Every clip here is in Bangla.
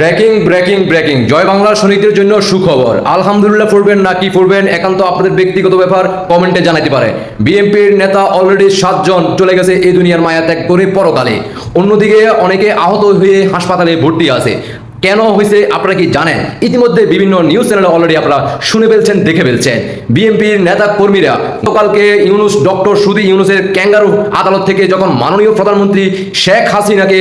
ব্রেকিং ব্রেকিং ব্রেকিং জয় বাংলার সৈনিকদের জন্য সুখবর। আলহামদুলিল্লাহ পড়বেন না কি পড়বেন, একান্ত আপনাদের ব্যক্তিগত ব্যাপার কমেন্টে জানাতে পারে। বিএনপির নেতা অলরেডি সাতজন চলে গেছে এই দুনিয়ার মায়া ত্যাগ করে পরকালে। অন্যদিকে অনেকে আহত হয়ে হাসপাতালে ভর্তি আছে। কেন হয়েছে আপনারা কি জানেন? ইতিমধ্যে বিভিন্ন নিউজ চ্যানেলে অলরেডি আপনারা শুনে ফেলছেন, দেখে ফেলছেন। বিএনপির নেতা কর্মীরা গতকালকে ইউনুস, ডক্টর সুদি ইউনুসের ক্যাঙ্গারু আদালত থেকে যখন মাননীয় প্রধানমন্ত্রী শেখ হাসিনাকে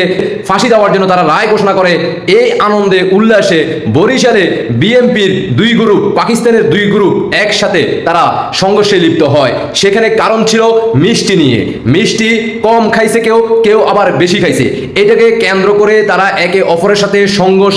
ফাঁসি দেওয়ার জন্য তারা রায় ঘোষণা করে, এই আনন্দে, উল্লাসে বরিশালে বিএনপির দুই গ্রুপ পাকিস্তানের দুই গ্রুপ একসাথে তারা সংঘর্ষে লিপ্ত হয়। সেখানে কারণ ছিল মিষ্টি নিয়ে। মিষ্টি কম খাইছে কেউ কেউ আবার বেশি খাইছে। এটাকে কেন্দ্র করে তারা একে অপরের সাথে সংঘর্ষে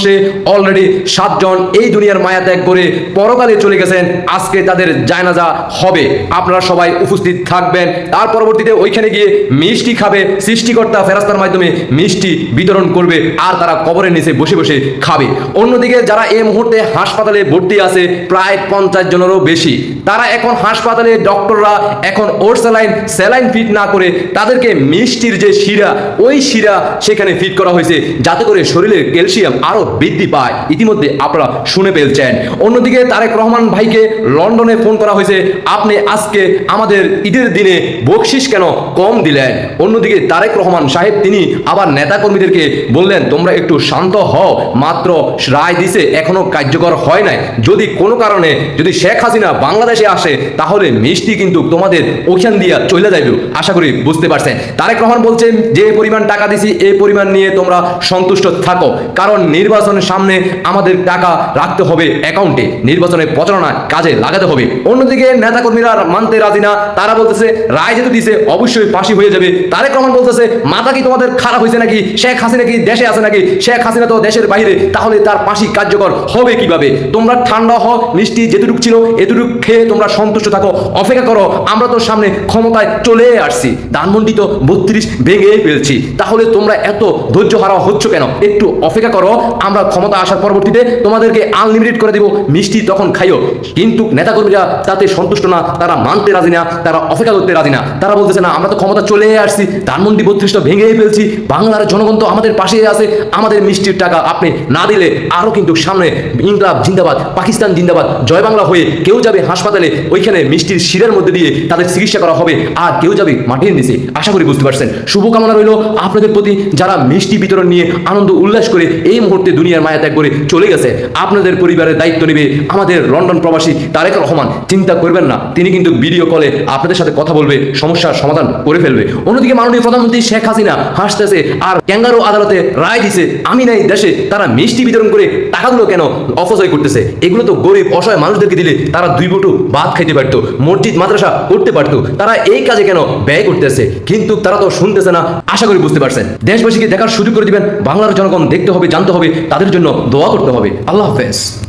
অলরেডি সাতজন এই দুনিয়ার মায়া ত্যাগ করে পরকালে চলে গেছেন। আজকে তাদের জায়নাজা হবে। আপনারা সবাই উপস্থিত থাকবেন। তার পরবর্তীতে ওইখানে গিয়ে মিষ্টি খাবে। সৃষ্টিকর্তা ফেরাস্তার মাধ্যমে মিষ্টি বিতরণ করবে আর তারা কবরের নিচে বসে বসে খাবে। অন্যদিকে যারা এই মুহূর্তে হাসপাতালে ভর্তি আছে, প্রায় পঞ্চাশ জনেরও বেশি। তারা এখন হাসপাতালে ডক্টররা এখন ওর স্যালাইন স্যালাইন ফিট না করে তাদেরকে মিষ্টির যে শিরা, ওই শিরা সেখানে ফিট করা হয়েছে। যাতে করে শরীরের ক্যালসিয়াম আরও বৃদ্ধি পায়। ইতিমধ্যে আপনারা শুনে ফেলছেন। অন্যদিকে তারেক রহমান ভাইকে লন্ডনে ফোন করা হয়েছে, আপনি আজকে আমাদের ঈদের দিনে বকশিস কেন কম দিলেন? অন্যদিকে তারেক রহমান সাহেব, তিনি আবার নেতা কর্মীদেরকে বললেন, তোমরা একটু শান্ত হও, মাত্র রায় দিছে, এখনও কার্যকর হয় নাই। যদি কোনো কারণে যদি শেখ হাসিনা বাংলাদেশে আসে, তাহলে মিষ্টি কিন্তু তোমাদের ওখান দিয়া চলে যাইবে। আশা করি বুঝতে পারছেন। তারেক রহমান বলছেন, যে পরিমাণ টাকা দিছি, এই পরিমাণ নিয়ে তোমরা সন্তুষ্ট থাকো, কারণ নির্বাচনের সামনে আমাদের টাকা রাখতে হবে অ্যাকাউন্টে নির্বাচনের প্রচারণা কাজে লাগাতে হবে। অন্যদিকে নেতাকর্মীরা মানতে রাজি না। তারা বলতেছে, রায় যেহেতু দিছে, অবশ্যই ফাঁসি হয়ে যাবে। তারেক রহমান বলতেছে, মাথা কি তোমাদের খারাপ হয়েছে নাকি? শেখ হাসিনা কি দেশে আছে নাকি? শেখ হাসিনা তো দেশের বাইরে, তাহলে তার ফাঁসি কার্যকর হবে কীভাবে? তোমরা ঠান্ডা হও, মিষ্টি যেটুকু ছিল এতটুকু খেয়ে তোমরা সন্তুষ্ট থাকো। অপেক্ষা করো, আমরা তো সামনে ক্ষমতায় চলে আসছি। ধানমন্ডি তো বত্রিশ ভেঙে ফেলছি। তাহলে তোমরা এত ধৈর্য হারা হচ্ছ কেন? একটু অপেক্ষা করো আমরা ক্ষমতা আসার পরবর্তীতে তোমাদেরকে আনলিমিটেড করে দিব। মিষ্টি তখন খাইও। কিন্তু নেতাকর্মীরা তাতে সন্তুষ্ট না, তারা মানতে রাজি না, তারা অপেক্ষা করতে রাজি না। তারা বলতেছে, না, আমরা তো ক্ষমতা চলে আসছি, ধানমন্ডি বত্রিশটা ভেঙে ফেলছি, বাংলার জনগণ তো আমাদের পাশে আছে, আমাদের মিষ্টির টাকা আপনি না দিলে আরও কিন্তু সামনে ইনকলাব জিন্দাবাদ, পাকিস্তান জিন্দাবাদ, জয় বাংলা হয়ে কেউ যাবে হাসপাতালে, ওইখানে মিষ্টির শিরের মধ্যে দিয়ে তাদের চিকিৎসা করা হবে, আর কেউ যাবে মাটির নিচে। আশা করি বুঝতে পারছেন। শুভকামনা রইল আপনাদের প্রতি, যারা মিষ্টি বিতরণ নিয়ে আনন্দ উল্লাস করে এই মুহূর্তে দুনিয়ার মায়া ত্যাগ করে চলে গেছে। আপনাদের পরিবারের দায়িত্ব নেবে আমাদের লন্ডন প্রবাসী তারেক রহমান। চিন্তা করবেন না, তিনি কিন্তু ভিডিও কলে আপনাদের সাথে কথা বলবে, সমস্যার সমাধান করে ফেলবে। অন্যদিকে মাননীয় প্রধানমন্ত্রী শেখ হাসিনা হাসতেছে, আর ক্যাঙ্গারো আদালতে রায় দিছে, আমি নাই দেশে, তারা মিষ্টি বিতরণ করে টাকাগুলো কেন অপচয় করতেছে? এগুলো তো গরিব, অসহায় মানুষদেরকে দিলে তারা দুই বটু ভাত খাইতে পারতো, মসজিদ, মাদ্রাসা করতে পারতো, তারা এই কাজে কেন ব্যয় করতেছে? কিন্তু তারা তো শুনতেছে না, আশা করি বুঝতে পারছেন। দেশবাসীকে দেখার সুযোগ করে দিবেন, বাংলার জনগণ দেখতে হবে, জানতে হবে তাদের জন্য দোয়া করতে হবে। আল্লাহ হাফেজ।